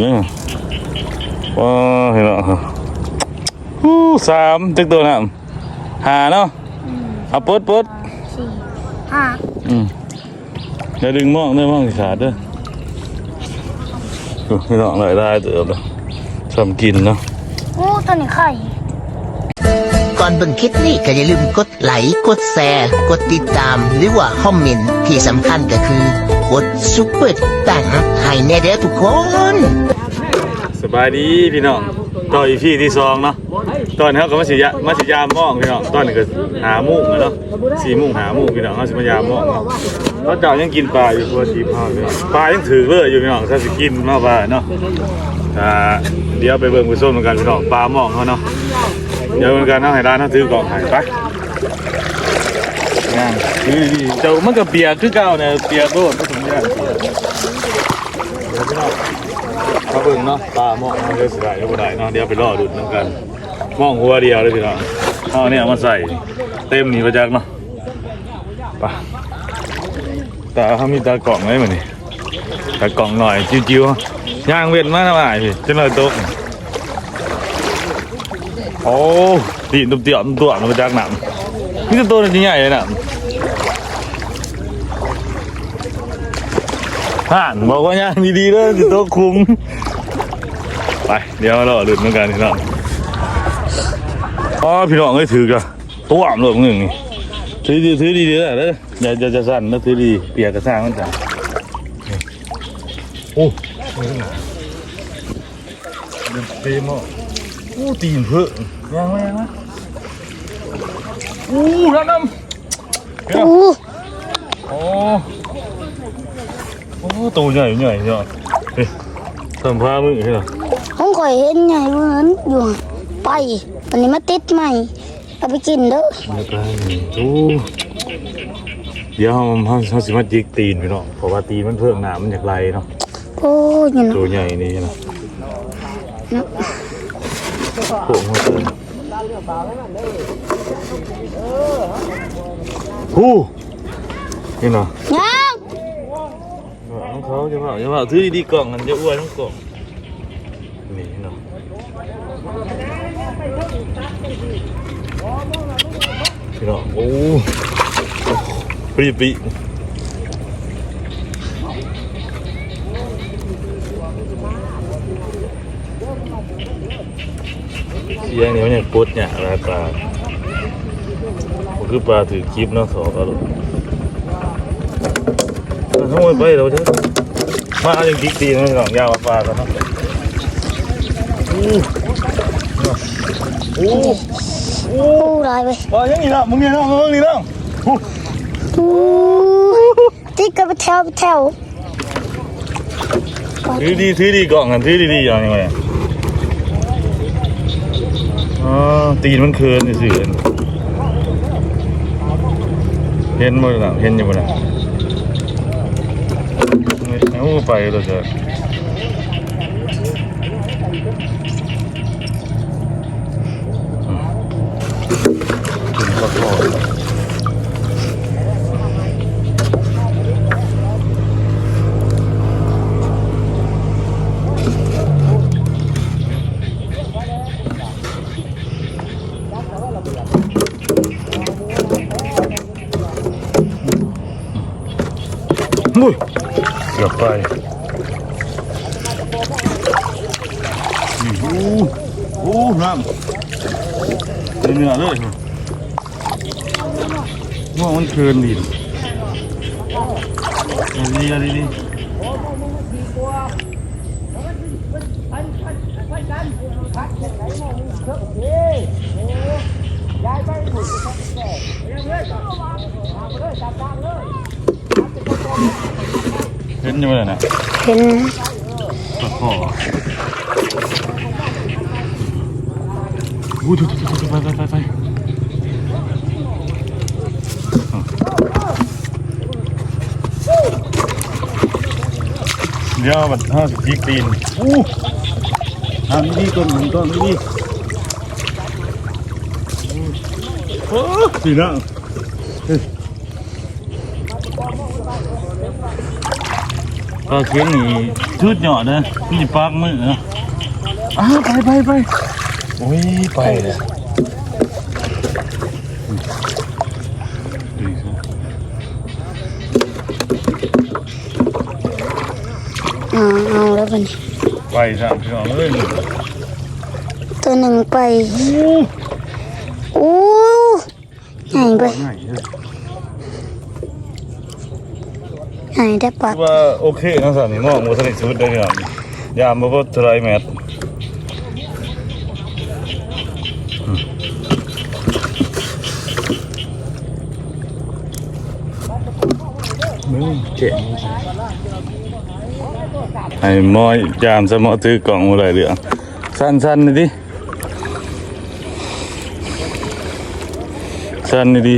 เนี่ยว้าเห็นแล้วฮู้สามจักตัวนะหาเนาะเอาปลดปลดสี่ห้าอืมอย่าดึงมองเด้อมองสิขาดเด้อดูพี่น้องหลายได้เติบแล้วทำกินเนาะโอ้ตัวนี้ไข่ก่อนเบิ่งคลิปนี้ก็อย่าลืมกดไลค์กดแชร์ กดติดตาม หรือว่าคอมเมนต์ที่สำคัญก็คือ กดซุปเปอร์ตังให้แน่เด้อทุกคน สบายดีพี่น้องต่ออีพี่ที่สองเนาะตอนนี้เขาก็มาสิยะมาสิยามมองพี่น้องตอนนี้ก็หามุ้งเนาะสี่มุ้งหามุ้งพี่น้องเขาสิมายามมองเนาะตอนเจ้ายังกินปลาอยู่ตัวชีพาพี่น้องปลายังถือเลยอยู่พี่น้องถ้าสิกินมาปลาเนาะอ่าเดี๋ยวไปเบิ่งไปส้มกันพี่น้องปลามองเขาเนาะเดี๋ยวเหมือนกันเนาะให้ร้านเขาถือกล่องให้ไปงานถือดีเจ้ามันก็เปียกคือเก่าเนี่ยเปียกโดด ม่ถึงยาเปียกเน้องมาเบิ่งเนาะปลามองมาเสิได้หรือบ่ได้เนาะเดี๋ยวไปรอดูน้ำกันมองหัวเดียวเลยพี่น้องเอาเนี่ยมาใส่เต็มนี่ประจักษ์เนาะไปตาเขามีตากล่องไหมมันนี่ตากล่องหน่อยจิ้วๆย่างเวียนมาทำไมพี่จะหน่อยตกโอ้ตีนตุ้มเตี้ยมตัวมันประจักษ์หนำนี่จะตัวนี้ใหญ่เลยหนำ ห่านบอกว่าย่างดีๆเลยจะตัวคุ้มไปเดี๋ยวเราหลุดเหมือนกันพี่น้องอ๋อพี่น้องเอ้ยถือกะตัวอ่ำเลยมึงนี่ถือดีถือดีเด้อเด้ออย่าอย่าจะสั่นนะถือดีเปียกกระซ่างมันจ้ะโอ้เดินเต็มอะโอ้ตีนเพื่ยังไงนะอู้ร้านน้ำเดี๋ยวอู้โอ้โอ้ ตัวใหญ่ใหญ่เนาะเฮ้ยทำพามึงเหรอผมเคยเห็นไงเหมือนอยู่ไปวันนี้มาติดใหม่เอาไปกินเด้อเดี๋ยวกันโอ้เดี๋ยวเขาเขาเขาสิมาจิกตีนพี่เนาะเพราะว่าตีนมันเพิ่มหนามันอยากไหลเนาะโอ้ยเนาะตัวใหญ่นี่เนาะโค้งหัวใจฮู้นี่เนาะยัง น้องเขาจะว่าจะว่าถือดีๆกล่องกันจะอ้วนทั้งกล่องนี่เนาะพี่เนาะโอ้ปรีปีเสียงเนี่มันยังปวดเนี่ยอะไรปลาคือปลาถือคลิปเนาะสอกระโดด ทั้งหมดไปเราเถอะมาเอาอย่างดิกตีนะสองยาวปลากันเนาะอู้อู้อู้โอ้ได้ไปปลาอย่างนี้นะมึงเนี่ยนะมึงนี่นะอู้อู้ติดกันไปแถวไปแถวถือดีถือดีกล่องกันถือดีๆอย่างนี้ไงอ๋อตีนมันเคินสื่อๆเห็นหมดแล้วเห็นอยู่หมดแล้ว โอ้ไปแล้วจ้ะ กินข้าวทอดมุ้ยเกือบไปโอ้โหน้ำเป็นเนื้อเลยว่ามันเคินดิอันนี้อัน ห็นอยู่เลยนะเห็นตะขออู้ทุทุทุไปไปไปไปเดี๋ยวมันห้าสิบจีตีนอู้ทำดีก่อนหนึ่งก่อนดีโอ้สีน้ำ ปลาเค็งนี่ชุดเหยอดนะนี่ปากมือนะอ้าวไปไปไปโอ้ยไปเลยอ่าเอาแล้วบันี้ไปสามพี่น้องเอ้ยตัวหนึ่งไปโอ้ใหญ่ไป ง่ายเลยใหญ่ได้ปะว่าโอเคนะสันนี่มองโมสนิทสุดเลยครับยามมาพบทรายแมทมึงเจ๋งไอ้มอยยามสมอถือกล่องอะไรเหลืองสั้นๆนี่ดิสั้นนี่ดิ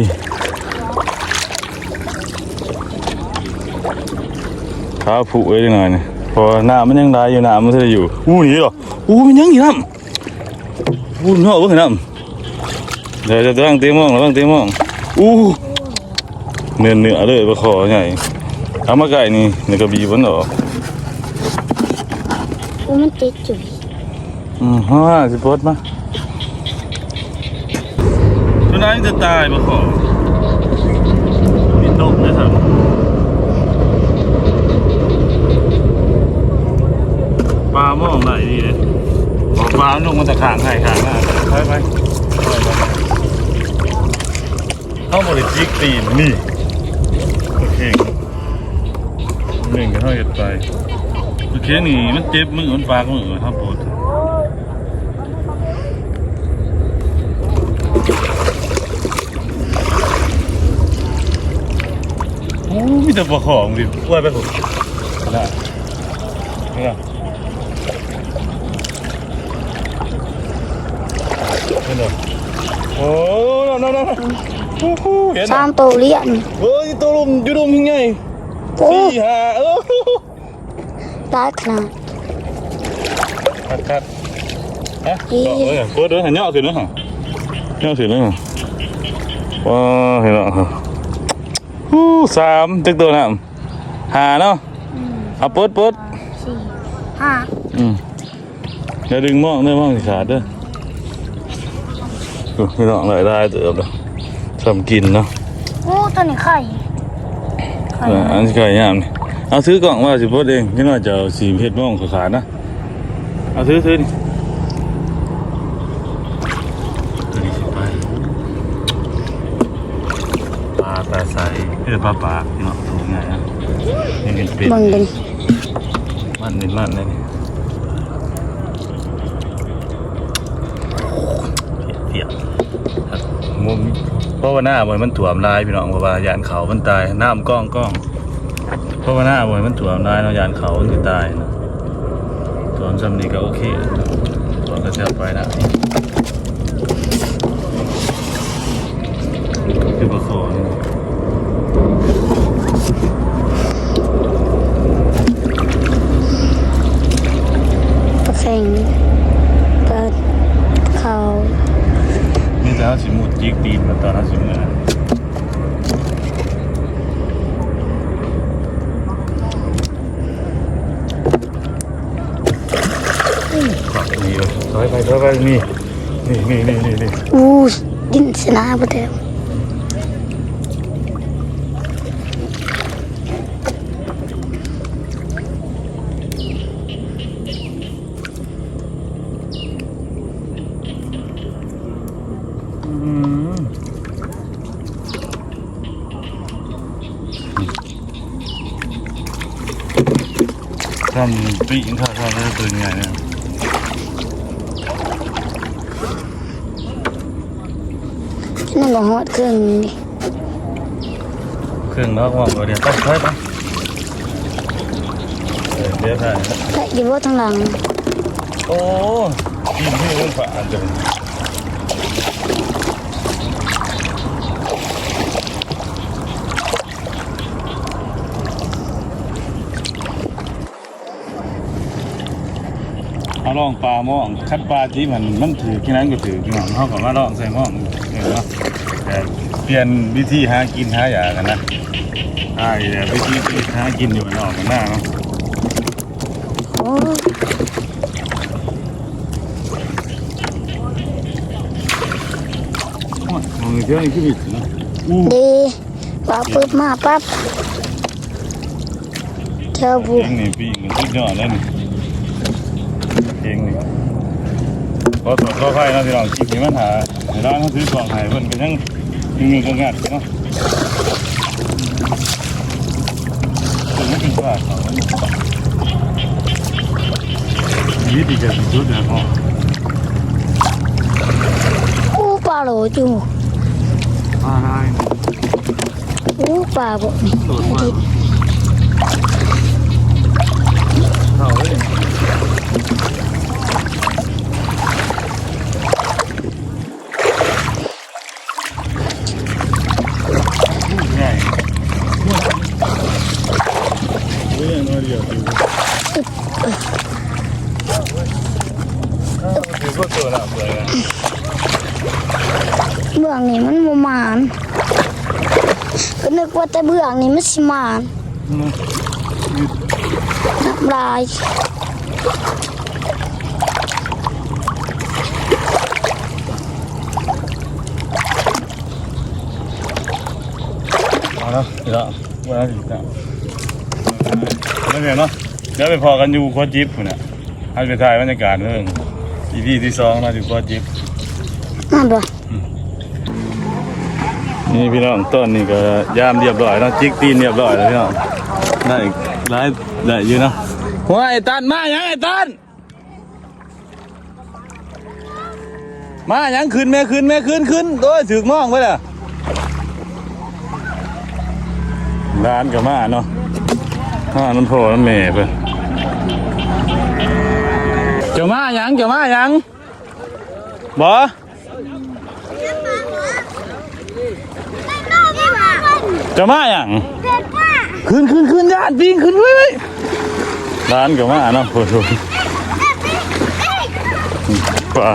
ขาผุไว้ยังไงเนี่ยพอหน้ามันยังได้อยู่หน้ามันจะอยู่อู้นี่เหรออู้มันยังอยู่น้ำอู้เนาะเบิ่งน้ำเดี๋ยวจะตั้งเตีมองตั้งเตีมองอู้เนื้อเนื้อเลยปลาคอใหญ่เอามาไก่นี่ในกระบี่บนหรอโอ้มันติดอยู่อืมฮ่าสิปดมาตัวนั้นจะตายปลาคอมีตกนะครับ ปลามองไหนดีเลยบอกปลาลงมาจากขางไห่ขางหน้าไปไปไปไปเข้าบริจิกตีนนี่โอเคหนึ่งก็เท่ากันไปโอเคนี่มันเจ็บมือมันปากมือครับปวดโอ้มีแต่ปลาของดิว่าไปผมได้ไม่ได้ เห็นเหรอโอ้นั่นนั่นนั่นโอ้โหเห็นเหรสาอมตัวเลี้ยนเฮ้ยตัวลุมอยู่ลุมยังไงโอ้สี่ห้าเออตายขนาดคัดคัดฮะเกาะเลยกดเลยหันย่อขึ้นนะฮะย่อขึ้นเลยฮะว้าเห็นเหรอฮู้สามตึกตัวน่ะหาเนาะเอาปดปดสี่ห้าอืมอย่าดึงมองเด้อมองสิขาดเด้อ ดูไม่ต้องเลยได้เติบแล้วทำกินเนาะโอ้ตัวนี้ไข่ไข่เอออันนี้ก็ยามนี่เอาซื้อกล่องว่าสิพดเองนี่น่าจะเอาสีเพชรม่วงขาดนะเอาซื้อซื้อนี่ตัวนี้สิไปปลาตาใสเออปลาปากเนาะถูกไงอะนี่เป็นเป็ดเบังเดินมันเป็นมันเลยนี่เปียกๆครับมุม เพราะว่าหน้าบ่อยมันถ่วมลายพี่น้องเพราะว่ายานเขามันตายน้ำก้องก้องเพราะว่าหน้าบ่อยมันถ่วมลายเนาะยานเขามันสิตายนะถ่วมซ้ำนี่ก็โอเคถ่วมก็จะไปนะคือประคอนี่ ปลาแข็งปลาเขา นี่แต่เขาสิ มุดจิกตีนมาตอนเขาสิมือนะฝักนี่เลยถอยไปถอยไปนี่นี่นี่นี่นี่อู้ดินสนาบ่เด้อ ทำปีนข้าวทำได้ตัวใหญ่เนี่ยนั่นก็ฮอดเครื่องนี่เครื่องนอกว่างเราเดี๋ยวไปไปไปเออเดี๋ยวได้และอยู่บ่ทางหลังโอ้กินที่มันฝาดจัง เอาลองปลาหม้องคัดปลาที่มันมันถือที่นั้นก็ถือที่นั่นเขาก็มาลองใส่หม้องเออเนาะแต่เปลี่ยนวิธีหากินหาอย่างกันนะใช่แต่วิธีหากินอยู่มันออกกันหน้าเนาะโอ้มองเที่ยวนี่คือบิดนะดีว่าปึ๊บมาปั๊บเจ้าบุเองนี่ปีกสุดยอดแล้วนี่ เองนี่พอตรวจสอบไฟนะพี่น้องคลิปนี้มันหาในร้านเขาซื้อกล่องไห้เพิ่นก็ยังยังมีกระงัดเนาะถึงไม่เป็นว่าเขาวิธีการสุดนะพ่ออู้ปลาโหลจูอะไรอู้ปลาบ่นี่ ว่าแต่เบื้องนี่มันสิมานน้ำลายเอาละเดี๋ยววันนั้นอีกแล้วแล้วเดี๋ยวเนาะเดี๋ยวไปพอกันอยู่โคตรจิ๊บคุณน่ะให้ไปถ่ายบรรยากาศเรื่องอีพีที่สองมาอยู่โคตรจิ๊บนั่นบ่ นี่พี่น้องต้นนี่ก็ยามเรียบร้อยแล้วจิกตีนเรียบร้อยแล้วพี่น้องได้ได้ได้อยู่เนาะหัวไอ้ตันมาหยังไอ้ตันมาหยังขึ้นแม่ขึ้นแม่ขึ้นขึ้นโอ้ยถึกมองไว้ล่ะร้านกับมาเนาะอ่าน้ำโพน้ำเมย์เพิ่นเจ้ามาหยังเจ้ามาหยังบ่ จะมาอย่างขึ้นขึ้นขึ้นญาติปิงขึ้นไว้ไว้ร้านก็มาเนาะโอ้โหป่า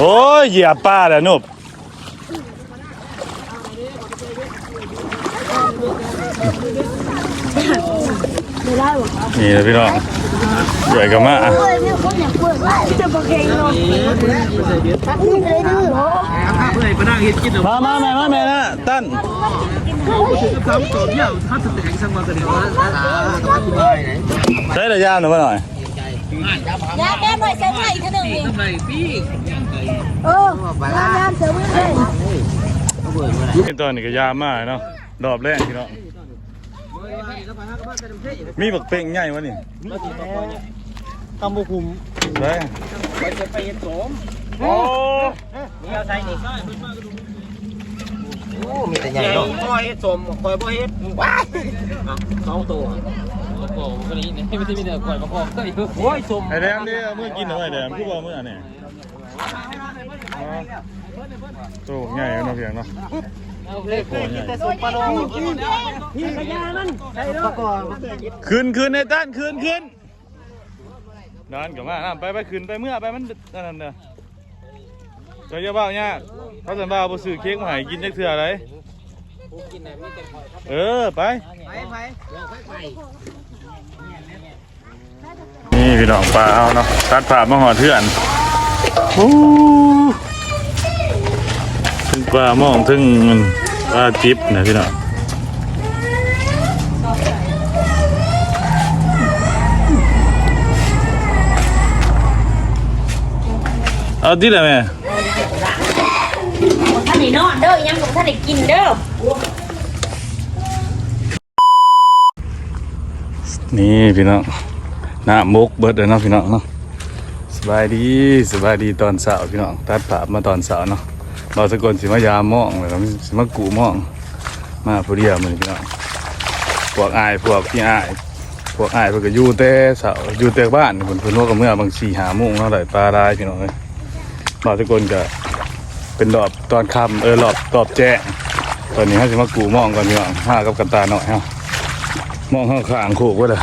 โอ้ยเหยียบป้าแล้วนุบนี่นะพี่น้องใหญ่ก็มา เอ้ยมีคนอยากเปิดว่าจะบ่เก่งเนาะตั ดนี่เลยดื้อเหรอเมื่อยมานั่งเฮ็ดกินเอามามาแม่มาแม่นะตั้นทำตัวเนี่ยถ้าสแต็กสักวันก็เดี๋ยวว่าอธิบายไหนใช้ระยะหน่อยมาหน่อยยาแก้หน่อยเสียไทยเท่านึงนี่ทำไรพี่เออลายามเสือมือเลยเป็นตอนนี้ก็ยามมากเนาะดอบแรกพี่น้อง มีบักเป่งใหญ่วะนี่ตำบุคุมได้ไปจะไปเฮ็ดสมโอ้นี่เอาใส่นี่โอ้มีแต่ใหญ่เนาะคอยเฮ็ดสมคอยบ่เฮ็ดว้ายสองตัวโอ้โหวันนี้เนี่ยไม่ได้มีแต่ก่อยมาพอกก็อยู่โอ้ยสมไอแดมนี่เมื่อกินอาไอแดมคือว่ามื่ออันนี้โตใหญ่เนาะเพียงเนาะ ขึ้นขึ้นในตั้นขึ้นขึ้นนอนกับมานไปไปขึ้นไปเมื่อไปมันนั่นเด้อเจ้าเจ้าบ่าวเนี่ยพระสันบ่าวบ่ซื้อเค้กมาให้กินจักเทื่ออะไรเออไปนี่พี่น้องปลาเอาเนาะตัดผ่ามาห่อเถื่อน โอ้ถึงปลามองถึงปลาจิ๊บนะพี่น้องเอาที่ไหนแม่ท่านได้นอนเด้อยังบ่ท่านได้กินเด้อ นี่พี่น้องหน้ามกเบิดเลยเนาะพี่น้องเนาะสบายดีสบายดีตอนเสาร์พี่น้องตัดผ่ามาตอนเสาร์เนาะ เราสกลสิมายามองเลยเราสิมากูมอง มาผู้เดียวมือพี่น้องพวกอายพวกพี่อายพวกอายเพิ่นก็อยู่แต่เสาอยู่แต่บ้านเพิ่นเพิ่นว่าก็เมื่อบางสี่หาโมงเนาะได้ปลาได้พี่น้องเอ้ยบาสกลก็เป็นรอบตอนค่ำเออรอบตอบแจ้งตอนนี้เขาสิมากูมองก่อนพี่น้องห้ากับกันตาหน่อยเฮามองข้างข้างโคกไว้เลย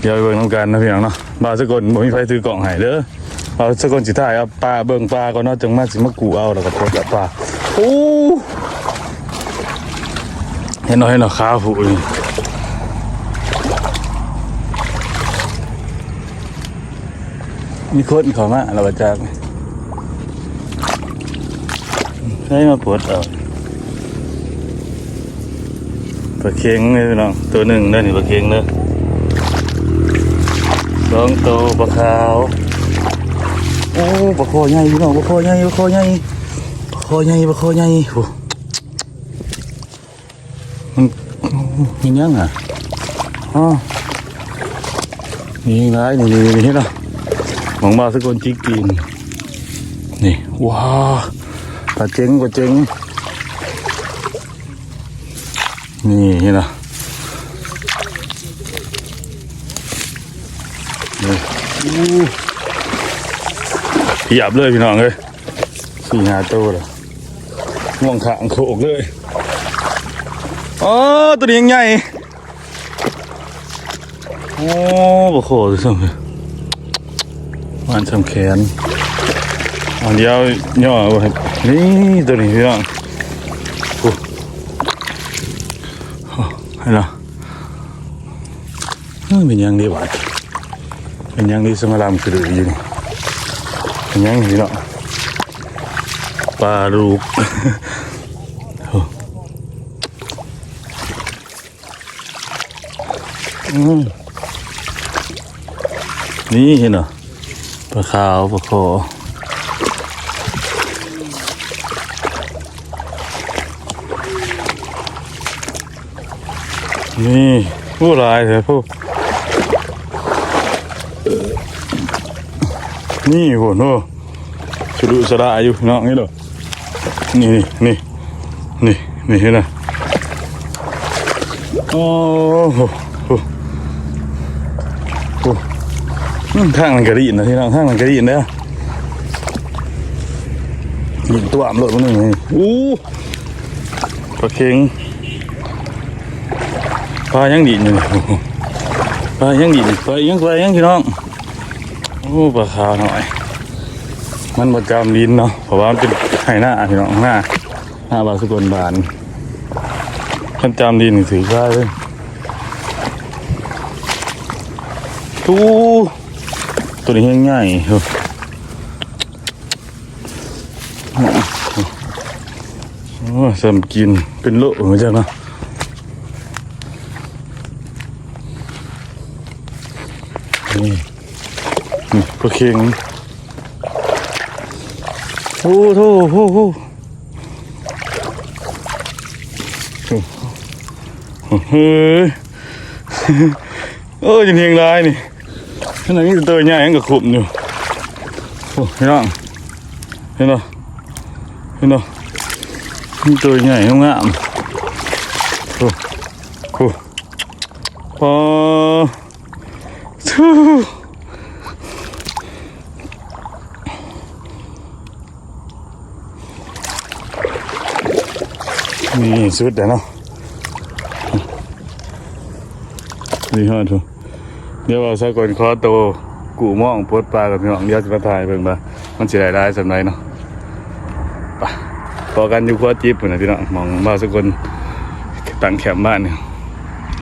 เดี๋ยวไปเบิ่งน้ำกันนะพี่น้องเนาะบาสกลบ่มีไฟซื้อกล่องให้เด้อ บ่าวสกลสิถ่ายเอาปลาเบิ่งปลาก่อนเนาะจังมาสิมากูเอาแล้วก็โพสต์กับปลาโอ้เห็นหน้อยเนาะขาผูนี่มีคนเขามาเราประจักให้มาปวดเอาปลาเค็งเลยพี่น้องตัวหนึ่งได้นี่ปลาเค็งเนอะสองตัวปลาขาว โอ้ปลาคอใหญ่พี่น้องปลาคอใหญ่ปลาคอใหญ่ปลาคอใหญ่ปลาคอใหญ่โอ้มันมียังอะอ๋อนี่ไงนี่นี่นี่เห็นเหรอมองมาสักลจิกกินนี่ว้าวปลาเจ๋งปลาเจ๋งนี่เห็นเหรอนี่ อู้เพียบเลยพี่น้องเลยสี่หาตัวเลยม่วงขางโขกเลยอ๋อตัวนี้ยังใหญ่โอ้บโคตรสมเลยมันสำแขนอันเดียวย่อไว้นี่ตัวนี้พี่น้องโอ้โอ้ให้ละเฮ้ยเป็นยังดีวะเป็นยังดีสมรามคืออยู่นี่ ยังนี่เนาะปลาลูกโอ้อืมนี่เห็นเหรอปลาขาวปลาคอนี่ผู้ลายเลยผู้ นี่โหโนสุดุสระอยู่น้องนี่เหรอนี่นี่นี่นี่เห็นไหมโอ้โหโอ้โหอืมทางมันกระดิ่งนะที่น้องทางมันกระดิ่งเด้อยิงตัวอ่ำรถมันหนึ่งนี่อู้ปลาเค็งปลายังดีอยู่ปลายังดีปลายังปลายังพี่น้อง โอ้ปลาขาวหน่อย มันประจำลิ้นเนาะเพราะว่ามันเป็นไห่หน้าพี่น้องหน้าหน้าบาสกุลบานมันจำลิ้นถือได้เลยทูตัวนี้ง่ายๆเฮ้ยโอ้สำกินเป็นโลเหมือนกันนะนี่ นี่ปลาเค็งโอ้โหโอ้โหเฮ้ยโอ้ยจะเพียงไรนี่ขนาดนี้ตัวใหญ่ยังกับขุมอยู่โอ้เห็นยังเห็นเหรอเห็นเหรอนี่ตัวใหญ่งามๆโอ้โหปลาทู นี่สุดแล้วเนาะนี่ฮะทุเดี๋ยวเอาซะก่อนขอโตกูมองปวดปลากับพี่น้องเดี๋ยวจะมาถ่ายเบิ่งบ่ามันสิได้ได้สำไรเนาะไปพอกันอยู่ขวจิ๊บพุ่นนะพี่น้องมองมาสักคนตั้งแคมป์บ้านเนี่ย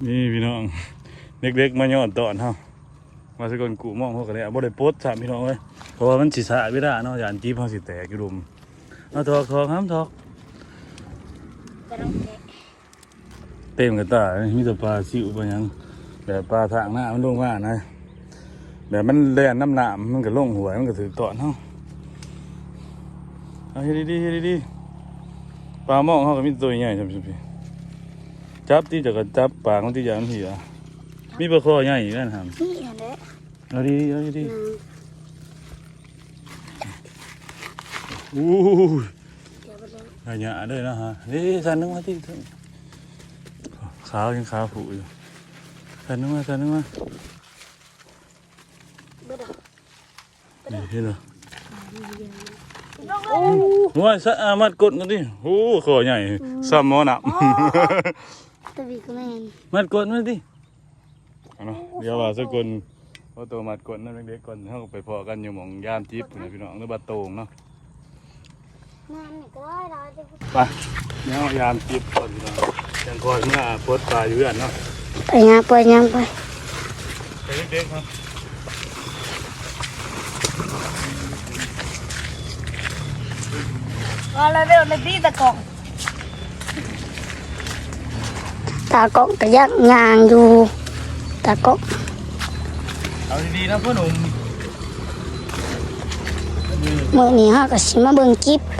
นี่พี่น้องเด็กๆมาย้อนตอนเฮามาสักคนกูมองเขาก็เลยบ่ได้โพสต์สามพี่น้องเอ้ยเพราะว่ามันสิสะเวลาเนาะยานจิ๊บเฮาสิแตกอยู่รุมเอาทอกทอกห้ามทอก เต็มกระตามีแต่ปลาซิวปลาหยังแบบปลาทางหน้ามันลงมานะแบบมันแล่นน้ำหนามมันก็ลงหัวมันก็ถือตอนเฮาเอาเฮ็ดดีๆเฮ็ดดีๆปลาหมองเฮาก็มีตัวใหญ่จังซี่พี่จับที่จะก็จับปากมันที่ยามเหียมีปลาคอใหญ่อยู่นั่นครับนี่อันเด้อเอาดีๆเอาดีอื มๆอู้ยเดี๋ยวไปเลยอันเนี้ยเลยนะฮะนี่สันนึงมาที่ถึงขาวยังขาวผูอยู่สันนึงมาสันนึงมาเบิดอะนี่เห็นเหรอว่าสะอามัดกดกันดิโอ้ขอใหญ่ซ้ำหมอหนับตะวีก็แม่นมัดกดมาดิเอาเนาะเดี๋ยวว่าสักคนเอาตัวมัดกดนั่นเด็กๆก่อนเฮาก็ไปพอกันอยู่หม่องย่ามจิ๊บนะพี่น้องหรือบัดโตงเนาะน้ำนี่ก็ ได้ได้จะไปเนี่ยพยายามจิบก่อนพี่น้องยังคอยเมื่อปวดตาอยู่กันเนาะไปยังไปยังไปไปเด็กๆครับมาแล้วเร็วในที่ตะกองตากล้องก็ยักยางอยู่ตากล้องเอาดีๆนะพ่อหนุ่มมื้อนี้เฮาก็สิมาเบิ่งจิ๊บนี่นะไม่ยืนอยู่ตัวจิ๊บน้อยแล้วผสมมาป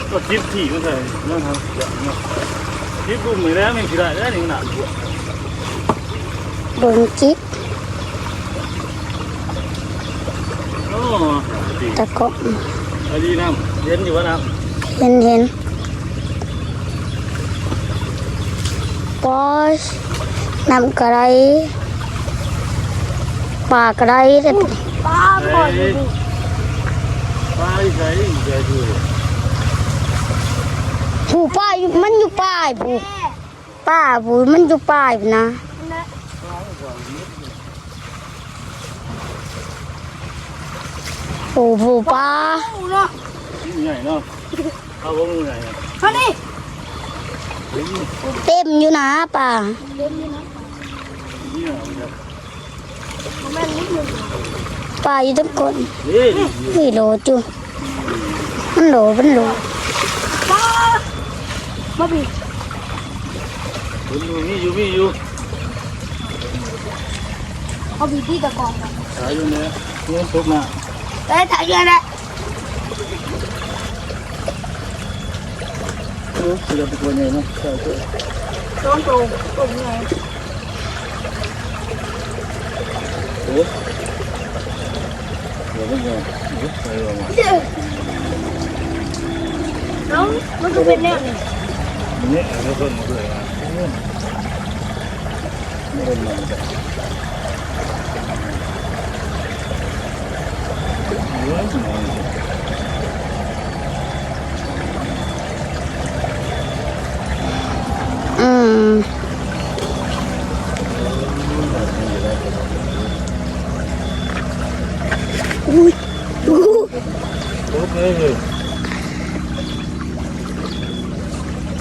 ก็อยากบกเลยนี่เนาะถ้ากี่ถึงแล้มางเนาะเดี๋ยวเอาไปรอดน้องกันอีกสองมันได้ได้ได้วะเนาะก็จิ๊บถี่มันใส่นะครับจิ๊บกุ่มไม่แล้วไม่คิดได้แล้วนี่หนักเบิ่งจิ๊บโอ้ตากล้องเอาดีน้ำเย็นอยู่วะน้ำเห็นเห็นปอยน้ำกระไรปลากระไรเด็ดปลาำไปไปใส่ใจช่วย ผู้ป้ายมันอยู่ป้ายผู้ป้าผู้มันอยู่ป้ายนะผู้ผู้ป้าใหญ่เนาะเอาวงใหญ่เต็มอยู่นะป้าป้าอยู่ทุกคนนี่นี่โหลจูมันโหลมันโหล อยู่มีอยู่มีอยู่เอาบีที่ตะกอนสายอยู่เนี่ยเงี้ยทุกมาเอ้ยถ่ายยังไงเออเสือเป็นตัวใหญ่เนาะใช่ใช่โดนตูตูไงโอ้เดี๋ยวไม่เงี้ยใส่ลงมาน้องมันก็เป็นแนวนี้ เนี่ยเราต้นมาเลยนะไม่เป็นมันจ้ะ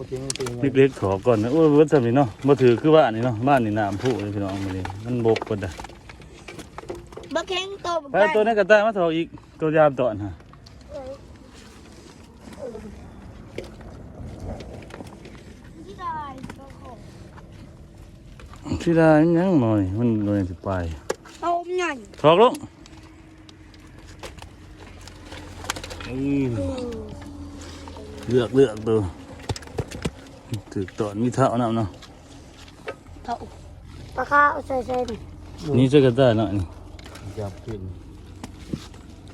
สอคิดอะมีแต่กินนี่เลยเลยโลไอ้นี่ประโคนี่ครับนี่นี่นี่ต้องทุกคิดได้พอคิดได้พอไปคิดไปไปคิดไปสองหนึ่งนี่เล็กๆขอก่อนนะโอ้ยวัดสมิเนาะมาถือคือบ้านนี่เนาะบ้านนี่น้ำพุนี่พี่น้องมาเลยมันบกกดอะบักแข้งโตไปตัวนี้กระต่ายมาถออีกตัวยามตอนฮะที่ได้ประโคที่ได้ยังหน่อ ถอกลงอืมเลือกเลือกตัวถือตอนมีเท่าน้ำเนาะเท่าปลาข้าวใส่ใส่นี่นี่จะกระต่ายเนาะนี่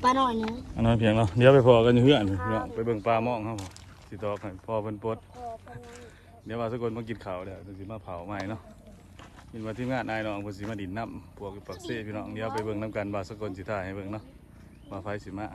ปลาหน่อยนึงอันนั้นเพียงเนาะเดี๋ยวไปพอกันอยู่เพื่อนเนาะไปเบิ่งปลาหมองครับผมสิตอกให้พอเพิ่นปลดเดี๋ยวว่าสกคนมากินข้าวเดี๋ยวสิมาเผาใหม่เนาะยินว่าทีมงานนายน้องเพิ่นสิมาดินน้ำพวกปักเซ่พี่น้องเดี๋ยวไปเบิ่งน้ำกันว่าสกคนสิถ่ายให้เบิ่งเนาะว่าไฟสิมา